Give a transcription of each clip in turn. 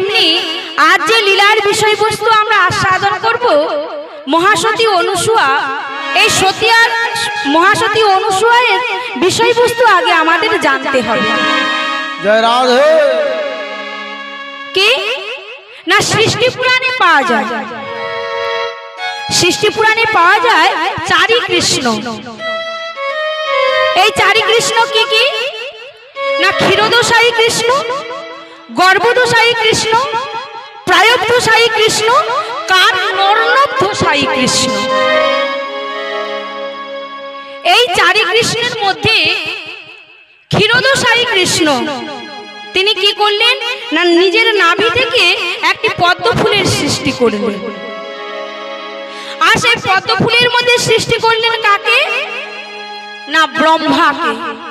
তেমনি আজ যে লীলার বিষয়বস্তু আমরা আস্বাদন করব মহাসতী অনুসুয়া এই সতী আর মহাসতী অনুসুয়ের বিষয়বস্তু আগে আমাদের জানতে হবে। জয় রাধে। কি? না সৃষ্টি পুরাণে পাওয়া যায়। সৃষ্টি পুরাণে পাওয়া যায় চারি কৃষ্ণ। এই চারি কৃষ্ণ কি কি? না ক্ষীরদোষায়ী কৃষ্ণ? গর্ভদোষায়ী কৃষ্ণ প্রায়োদোষায়ী কৃষ্ণ, কার নর্ণবদোষায়ী কৃষ্ণ। এই চারি কৃষ্ণের মধ্যে ক্ষীরদোষায়ী কৃষ্ণ। তিনি কি করলেন? না, নিজের নাভি থেকে একটি পদ্ম ফুলের সৃষ্টি করলেন। আর সেই পদ্ম ফুলের মধ্যে সৃষ্টি করলেন কাকে? না, ব্রহ্মাকে।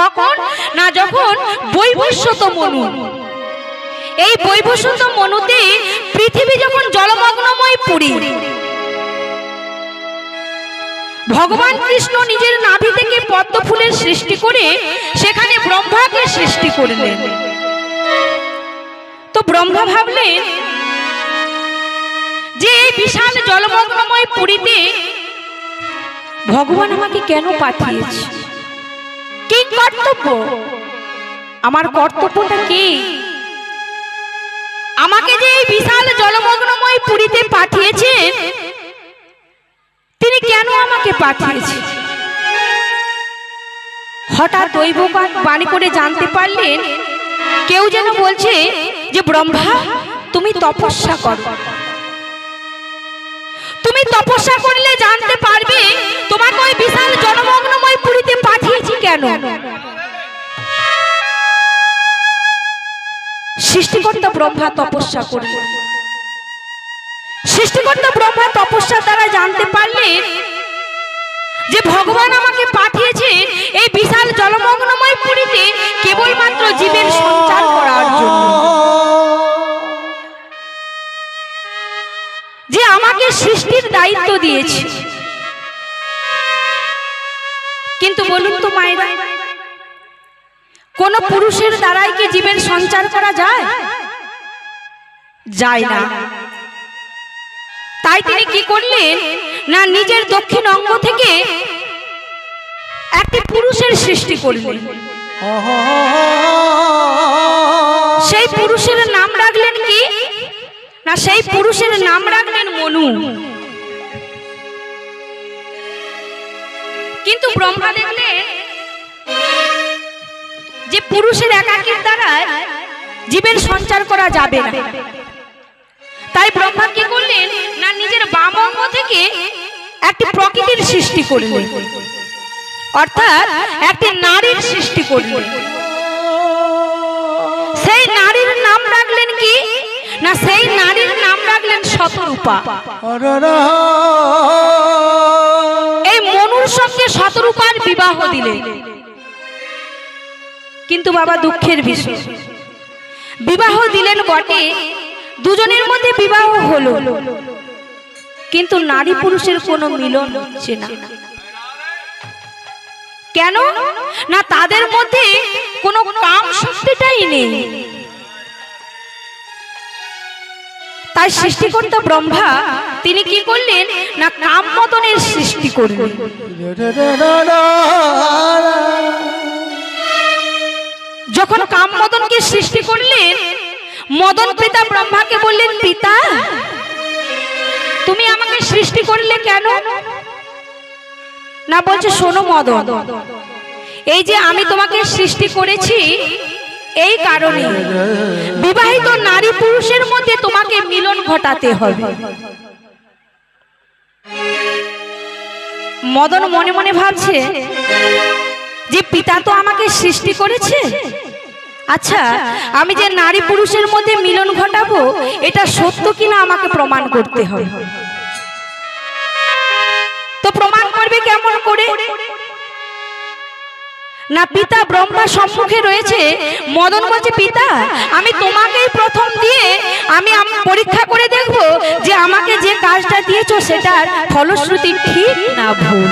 কখন? না যখন বৈবস্বত মনু। এই বৈবস্বত মনুতে পৃথিবী যখন জলমগ্নময় পুরী। ভগবান কৃষ্ণ নিজের নাভি থেকে পদ্ম ফুলের সৃষ্টি করে সেখানে ব্রহ্মাকে সৃষ্টি করলেন। তো ব্রহ্মা ভাবলেন, যে এই বিশাল জলমগ্নময় পুরীতে ভগবান আমাকে কেন পাঠিয়েছে? কি কর্তব্য? আমার কর্তব্যটা কি? আমাকে যে এই বিশাল জলমগ্নময় পুরীতে পাঠিয়েছেন, তিনি কেন আমাকে পাঠিয়েছে হঠাৎ দৈব বাণী করে জানতে পারলেন, কেউ যেন বলছে যে, ব্রহ্মা, তুমি তপস্যা করো। তুমি তপস্যা করলে জানতে পারবে কেন? সৃষ্টিকর্তা ব্রহ্মা তপস্যা করলেন সৃষ্টিকর্তা ব্রহ্মা তপস্যার দ্বারা জানতে পারলেন যে ভগবান আমাকে পাঠিয়েছে এই বিশাল জলমগ্নময় পুরীতে কেবলমাত্র জীবের সঞ্চার করার জন্য। যে আমাকে সৃষ্টির দায়িত্ব দিয়েছে। বলুন তো মায়েরা, কোন পুরুষের দ্বারাই কি জীবের সঞ্চার করা যায়? যায় না। তাই তিনি কি করলেন? না নিজের দক্ষিণ অঙ্গ থেকে একটি পুরুষের সৃষ্টি করলেন। সেই পুরুষের নাম রাখলেন কি? না, সেই পুরুষের নাম রাখলেন মনু। কিন্তু ব্রহ্মা দেখলেন যে পুরুষের একাকির দ্বারা জীবের সঞ্চার করা যাবে না। তাই ব্রহ্মা কি করলেন না নিজের বাম অঙ্গ থেকে একটি প্রকৃতির সৃষ্টি করলেন? অর্থাৎ একটি নারীর সৃষ্টি করলেন। সেই নারীর নাম রাখলেন কি? না, সেই নারীর নাম রাখলেন শতরূপা। বিবাহ দিলেন কিন্তু বাবা দুঃখের বিষয়। বিবাহ দিলেন বটে, দুজনের মধ্যে বিবাহ হলো। কিন্তু নারী পুরুষের কোনো মিলন হচ্ছে না। কেন? না তাদের মধ্যে কোনো কাম শক্তিটাই নেই। তাই সৃষ্টিকর্তা ব্রহ্মা, তিনি কি করলেন? না কাম মদনের সৃষ্টি করলেন। যখন কাম মদনকে সৃষ্টি করলেন, মদন পিতা ব্রহ্মাকে বললেন, পিতা, তুমি আমাকে সৃষ্টি করলে কেন? না, বলছে, শোনো মদন, এই যে আমি তোমাকে সৃষ্টি করেছি, এই কারণে বিবাহিত নারী পুরুষের মধ্যে তোমাকে মিলন ঘটাতে হবে। মদন মনে মনে ভাবছে যে পিতা তো আমাকে সৃষ্টি করেছে। আচ্ছা আমি যে নারী পুরুষের মধ্যে মিলন ঘটাবো, এটা সত্য কিনা আমাকে প্রমাণ করতে হবে? তো প্রমাণ করবে কেমন করে? না পিতা ব্রহ্মা সম্মুখে রয়েছে? মদন বলছে, পিতা, আমি তোমাকেই প্রথম দিয়ে আমি, পরীক্ষা করে দেখব যে আমাকে যে কাজটা দিয়েছ সেটার ফলশ্রুতি ঠিক না ভুল।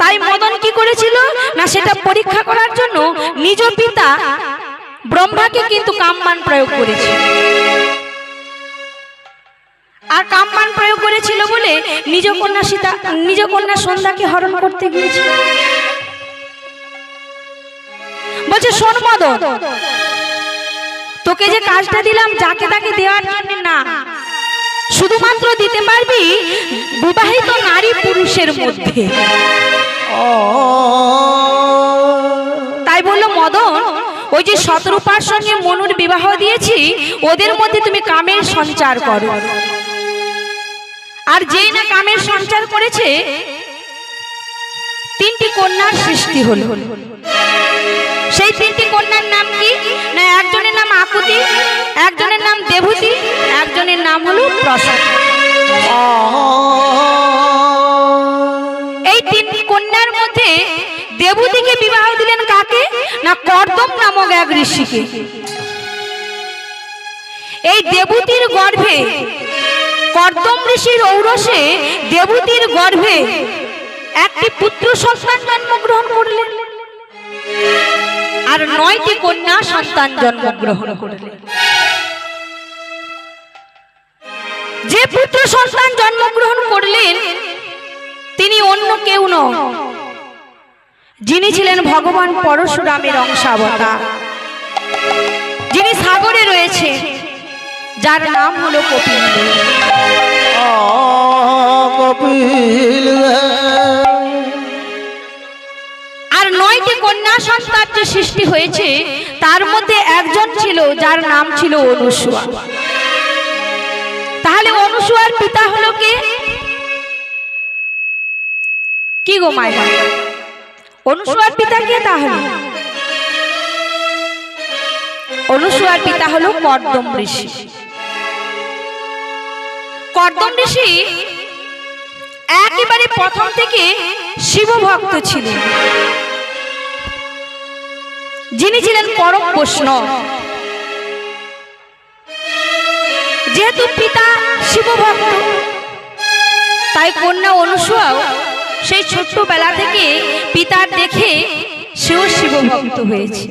তাই মদন কি করেছিল? না সেটা পরীক্ষা করার জন্য নিজ পিতা ব্রহ্মাকে কিন্তু কামবান প্রয়োগ করেছিল। আর কামবান প্রয়োগ করেছিল বলে নিজ কন্যা সীতা, নিজ কন্যা সন্ধ্যাকে হরণ করতে গিয়েছিল। বলছে, শোন মদন, তোকে যে কাজটা দিলাম, যাকে তাকে দেওয়ার জন্য না। শুধুমাত্র দিতে পারবি বিবাহিত নারী পুরুষের মধ্যে। তাই বলল, মদন, ওই যে শতরূপার সঙ্গে মনুর বিবাহ দিয়েছি, ওদের মধ্যে তুমি কামের সঞ্চার করো। আর যেই না কামের সঞ্চার করেছে, তিনটি কন্যার সৃষ্টি হল। সেই তিনটি কন্যার নাম কি? না, একজনের নাম আকুতি, একজনের নাম দেবতী একজনের নাম হলো প্রসাদ এই তিনটি কন্যার মধ্যে দেবতীকে বিবাহ দিলেন কাকে? না, কর্দম নামক এক ঋষিকে। এই দেবতীর গর্ভে কর্দম ঋষির ঔরসে দেবতীর গর্ভে একটি পুত্র সন্তান জন্মগ্রহণ করলেন। আর নয়টি কন্যা সন্তান জন্মগ্রহণ করলেন। যে পুত্র সন্তান জন্মগ্রহণ করলেন, তিনি অন্য কেউ নন। যিনি ছিলেন ভগবান পরশুরামের অংশাবতার। যিনি সাগরে রয়েছে যার নাম হলো কপিল আর নয়টি কন্যা সন্তান সৃষ্টি হয়েছে, তার মধ্যে একজন ছিল যার নাম ছিল অনুসুয়া। তাহলে অনুসুয়ার পিতা হলো কে? কি গো মায়া অনুসুয়ার পিতা কে তাহলে? অনুসুয়ার পিতা হলো কর্দম ঋষি। কর্দম ঋষি একেবারে প্রথম থেকে শিব ভক্ত ছিলেন। যিনি ছিলেন পরম বৈষ্ণব। যেহেতু পিতা শিব ভক্ত তাই কন্যা অনুসুয়াও সেই ছোট্টবেলা থেকে পিতার দেখে সেও শিব ভক্ত হয়েছে।